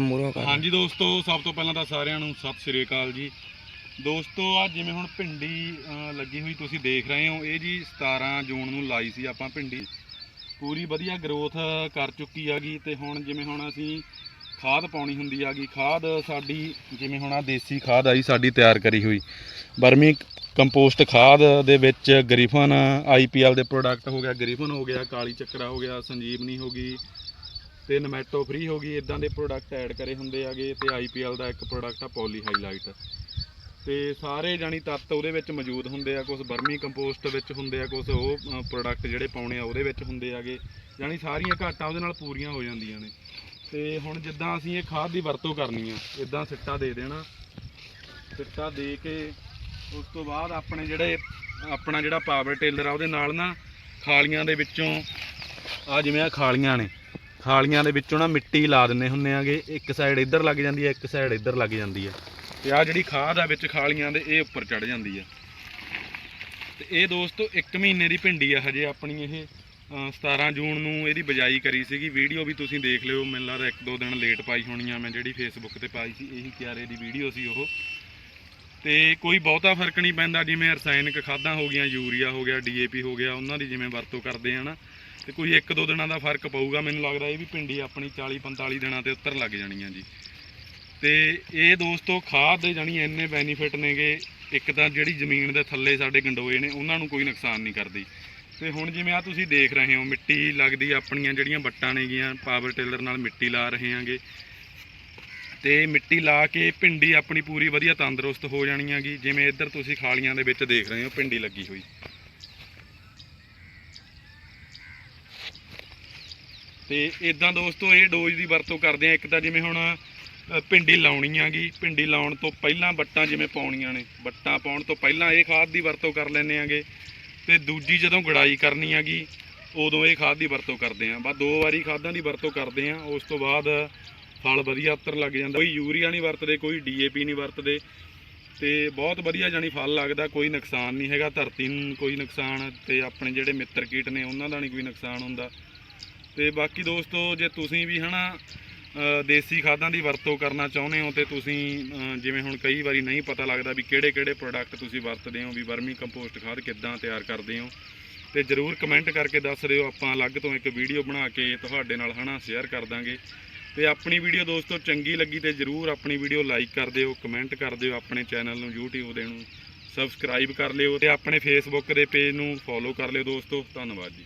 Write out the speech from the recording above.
ਮੂਰੋਂ ਕਰ। ਹਾਂਜੀ ਦੋਸਤੋ ਸਭ ਤੋਂ ਪਹਿਲਾਂ ਤਾਂ ਸਾਰਿਆਂ ਨੂੰ ਸਤਿ ਸ੍ਰੀ ਅਕਾਲ ਜੀ। ਦੋਸਤੋ ਆ ਜਿਵੇਂ ਹੁਣ ਭਿੰਡੀ ਅਹ, ਲੱਗੀ ਹੋਈ ਤੁਸੀਂ ਦੇਖ ਰਹੇ ਹੋ ਇਹ ਜੀ 17 ਜੂਨ ਨੂੰ ਲਾਈ ਸੀ ਆਪਾਂ ਭਿੰਡੀ। ਪੂਰੀ ਵਧੀਆ ਗਰੋਥ ਕਰ ਚੁੱਕੀ ਹੈਗੀ ਤੇ ਹੁਣ ਜਿਵੇਂ ਹੁਣ ਅਸੀਂ ਖਾਦ ਪਾਉਣੀ ਹੁੰਦੀ ਹੈਗੀ ਖਾਦ ਸਾਡੀ ਜਿਵੇਂ ਹੁਣ ਆ ਦੇਸੀ ਖਾਦ ਆਈ ਸਾਡੀ ਤਿਆਰ ਕਰੀ ਹੋਈ। ਬਰਮੀ ਕੰਪੋਸਟ ਖਾਦ ਦੇ ਵਿੱਚ ਗਰੀਫਨ ਆਈਪੀਐਲ ਦੇ ਪ੍ਰੋਡਕਟ ਹੋ ਗਿਆ ਗਰੀਫਨ ਹੋ ਗਿਆ ਕਾਲੀ ਚੱਕਰਾ ਹੋ ਗਿਆ ਸੰਜੀਵਨੀ ਹੋ ਗਈ ਤੇ ਨਮੈਟੋ ਫ੍ਰੀ ਹੋ ਗਈ ਇਦਾਂ ਦੇ ਪ੍ਰੋਡਕਟ ਐਡ ਕਰੇ ਹੁੰਦੇ ਆਗੇ ਤੇ ਆਈਪੀਐਲ ਦਾ ਇੱਕ ਪ੍ਰੋਡਕਟ ਆ ਪੋਲੀ ਹਾਈਲਾਈਟ ਤੇ ਸਾਰੇ ਜਾਨੀ ਤੱਤ ਉਹਦੇ ਵਿੱਚ ਮੌਜੂਦ ਹੁੰਦੇ ਆ ਕੁਝ ਬਰਮੀ ਕੰਪੋਸਟ ਵਿੱਚ ਹੁੰਦੇ ਆ ਕੁਝ ਉਹ ਪ੍ਰੋਡਕਟ ਜਿਹੜੇ ਪਾਉਣੇ ਆ, ਉਹਦੇ ਵਿੱਚ ਹੁੰਦੇ ਆਗੇ ਜਾਨੀ ਸਾਰੀਆਂ ਘਾਟਾਂ ਉਹਦੇ ਨਾਲ ਪੂਰੀਆਂ ਹੋ ਜਾਂਦੀਆਂ ਨੇ। ਤੇ ਹੁਣ ਜਿੱਦਾਂ ਅਸੀਂ ਇਹ ਖਾਦ ਦੀ ਵਰਤੋਂ ਕਰਨੀ ਆ ਇਦਾਂ ਸਿੱਟਾ ਦੇ ਦੇਣਾ। ਸਿੱਟਾ ਦੇ ਕੇ ਉਸ ਤੋਂ ਬਾਅਦ ਆਪਣੇ ਜਿਹੜੇ, ਆਪਣਾ ਜਿਹੜਾ ਪਾਵਰ ਟੇਲਰ ਆ, ਉਹਦੇ ਨਾਲ ਨਾ ਖਾਲੀਆਂ ਦੇ ਵਿੱਚੋਂ ਆ ਜਿਵੇਂ ਆ ਖਾਲੀਆਂ ਨੇ ਖਾਲੀਆਂ ਦੇ ਵਿੱਚੋਂ ਨਾ ਮਿੱਟੀ ਲਾ ਦਿੰਨੇ ਹੁੰਨੇ ਆਗੇ। ਇੱਕ ਸਾਈਡ ਇੱਧਰ ਲੱਗ ਜਾਂਦੀ ਹੈ ਇੱਕ ਸਾਈਡ ਇੱਧਰ ਲੱਗ ਜਾਂਦੀ ਹੈ। ਤੇ ਆ ਜਿਹੜੀ ਖਾਦ ਆ ਵਿੱਚ ਖਾਲੀਆਂ ਦੇ ਇਹ ਉੱਪਰ ਚੜ ਜਾਂਦੀ ਹੈ। ਤੇ ਇਹ ਦੋਸਤੋ 1 ਮਹੀਨੇ ਦੀ ਭਿੰਡੀ ਆ ਹਜੇ ਆਪਣੀ ਇਹ ਅ, 17 ਜੂਨ ਨੂੰ ਇਹਦੀ ਬਜਾਈ ਕਰੀ ਸੀਗੀ। ਵੀਡੀਓ ਵੀ ਤੁਸੀਂ ਦੇਖ ਲਿਓ। ਮੈਨੂੰ ਲੱਗਦਾ ਇੱਕ ਦੋ ਦਿਨ ਲੇਟ ਪਾਈ ਹੋਣੀ ਆ। ਮੈਂ ਜਿਹੜੀ ਫੇਸਬੁੱਕ ਤੇ ਪਾਈ ਸੀ ਇਹੀ ਕਿਆਰੇ ਦੀ ਵੀਡੀਓ ਸੀ ਉਹ। ਤੇ ਕੋਈ ਬਹੁਤਾ ਫ਼ਰਕ ਨਹੀਂ ਪੈਂਦਾ। ਜਿਵੇਂ ਰਸਾਇਣਿਕ ਖਾਦਾਂ ਹੋ ਗਈਆਂ ਯੂਰੀਆ ਹੋ ਗਿਆ ਡੀਏਪੀ ਹੋ ਗਿਆ ਉਹਨਾਂ ਦੀ ਜਿਵੇਂ ਵਰਤੋਂ ਕਰਦੇ ਆ ਨਾ ਤੇ ਕੋਈ ਇੱਕ ਦੋ ਦਿਨਾਂ ਦਾ ਫ਼ਰਕ ਪਊਗਾ, ਮੈਨੂੰ ਲੱਗਦਾ ਇਹ ਵੀ ਭਿੰਡੀ ਆਪਣੀ 40 45 ਦਿਨਾਂ ਤੇ ਉੱਤਰ ਲੱਗ ਜਾਣੀ ਜਾਣੀਆਂ ਜੀ। ਤੇ ਇਹ ਦੋਸਤੋ ਖਾਦ ਦੇ ਜਾਨੀ ਇੰਨੇ ਬੈਨੀਫਿਟ ਨੇਗੇ, ਇੱਕ ਤਾਂ ਜਿਹੜੀ ਜ਼ਮੀਨ ਦੇ ਥੱਲੇ ਸਾਡੇ ਗੰਡੋਏ ਨੇ, ਉਹਨਾਂ ਨੂੰ ਕੋਈ ਨੁਕਸਾਨ ਨਹੀਂ ਕਰਦੀ। ਤੇ ਹੁਣ ਜਿਵੇਂ ਆ ਤੁਸੀਂ ਦੇਖ ਰਹੇ ਹੋ, ਮਿੱਟੀ ਲੱਗਦੀ, ਆਪਣੀਆਂ ਜਿਹੜੀਆਂ ਵੱਟਾਂ ਨੇਗੀਆਂ ਪਾਵਰ ਟੇਲਰ ਨਾਲ ਮਿੱਟੀ ਲਾ ਰਹੇ ਆਂਗੇ। ਤੇ ਮਿੱਟੀ ਲਾ ਕੇ ਭਿੰਡੀ ਆਪਣੀ ਪੂਰੀ ਵਧੀਆ ਤੰਦਰੁਸਤ ਹੋ ਜਾਣੀ ਹੈਗੀ ਜਿਵੇਂ ਇੱਧਰ ਤੁਸੀਂ ਖਾਲੀਆਂ ਦੇ ਵਿੱਚ ਦੇਖ ਰਹੇ ਹੋ ਭਿੰਡੀ ਲੱਗੀ ਹੋਈ। ਤੇ ਇਦਾਂ ਦੋਸਤੋ, ਇਹ ਡੋਜ਼ ਦੀ ਵਰਤੋਂ ਕਰਦੇ ਆ। ਇੱਕ ਤਾਂ ਜਿਵੇਂ ਹੁਣ ਭਿੰਡੀ ਲਾਉਣੀ ਆਗੀ। ਭਿੰਡੀ ਲਾਉਣ ਤੋਂ ਪਹਿਲਾਂ ਬੱਟਾਂ ਜਿਵੇਂ ਪਾਉਣੀਆਂ ਨੇ। ਬੱਟਾਂ ਪਾਉਣ ਤੋਂ ਪਹਿਲਾਂ ਇਹ ਖਾਦ ਦੀ ਵਰਤੋਂ ਕਰ ਲੈਂਦੇ ਆਗੇ। ਤੇ ਦੂਜੀ ਜਦੋਂ ਗੜਾਈ ਕਰਨੀ ਆਗੀ, ਉਦੋਂ ਇਹ ਖਾਦ ਦੀ ਵਰਤੋਂ ਕਰਦੇ ਆ। ਬਸ ਦੋ ਵਾਰੀ ਖਾਦਾਂ ਦੀ ਵਰਤੋਂ ਕਰਦੇ ਆ। ਉਸ ਤੋਂ ਬਾਅਦ ਫਲ ਵਧੀਆ ਉੱਤਰ ਲੱਗ ਜਾਂਦਾ। ਕੋਈ ਯੂਰੀਆ ਨਹੀਂ ਵਰਤਦੇ, ਕੋਈ ਡੀਏਪੀ ਨਹੀਂ ਵਰਤਦੇ। ਤੇ ਬਹੁਤ ਵਧੀਆ ਜਾਨੀ ਫਲ ਲੱਗਦਾ। ਕੋਈ ਨੁਕਸਾਨ ਨਹੀਂ ਹੈਗਾ। ਧਰਤੀ ਨੂੰ ਕੋਈ ਨੁਕਸਾਨ ਤੇ ਆਪਣੇ ਜਿਹੜੇ ਮਿੱਤਰ ਕੀਟ ਨੇ, ਉਹਨਾਂ ਦਾ ਨਹੀਂ ਕੋਈ ਨੁਕਸਾਨ ਹੁੰਦਾ। ਤੇ ਬਾਕੀ ਦੋਸਤੋ ਜੇ ਤੁਸੀਂ ਵੀ ਹਨਾ ਅ, ਦੇਸੀ ਖਾਦਾਂ ਦੀ ਵਰਤੋਂ ਕਰਨਾ ਚਾਹੁੰਦੇ ਹੋ ਤੇ ਤੁਸੀਂ ਜਿਵੇਂ ਹੁਣ ਕਈ ਵਾਰੀ ਨਹੀਂ ਪਤਾ ਲੱਗਦਾ ਵੀ ਕਿਹੜੇ ਕਿਹੜੇ ਪ੍ਰੋਡਕਟ ਤੁਸੀਂ ਵਰਤਦੇ ਹੋ ਵੀ ਵਰਮੀ ਕੰਪੋਸਟ ਖਾਦ ਕਿੱਦਾਂ ਤਿਆਰ ਕਰਦੇ ਹੋ ਤੇ ਜਰੂਰ ਕਮੈਂਟ ਕਰਕੇ ਦੱਸ ਦਿਓ। ਆਪਾਂ ਅਲੱਗ ਤੋਂ ਇੱਕ ਵੀਡੀਓ ਬਣਾ ਕੇ ਤੁਹਾਡੇ ਨਾਲ ਹਨਾ ਸ਼ੇਅਰ ਕਰ ਦਾਂਗੇ। ਤੇ ਆਪਣੀ ਵੀਡੀਓ ਦੋਸਤੋ ਚੰਗੀ ਲੱਗੀ ਤੇ ਜਰੂਰ ਆਪਣੀ ਵੀਡੀਓ ਲਾਈਕ ਕਰ ਦਿਓ ਕਮੈਂਟ ਕਰ ਦਿਓ ਆਪਣੇ ਚੈਨਲ ਨੂੰ YouTube ਦੇ ਨੂੰ। ਸਬਸਕ੍ਰਾਈਬ ਕਰ ਲਿਓ ਤੇ ਆਪਣੇ ਫੇਸਬੁੱਕ ਦੇ ਪੇਜ ਨੂੰ ਫੋਲੋ ਕਰ ਲਿਓ ਦੋਸਤੋ। ਧੰਨਵਾਦ ਜੀ।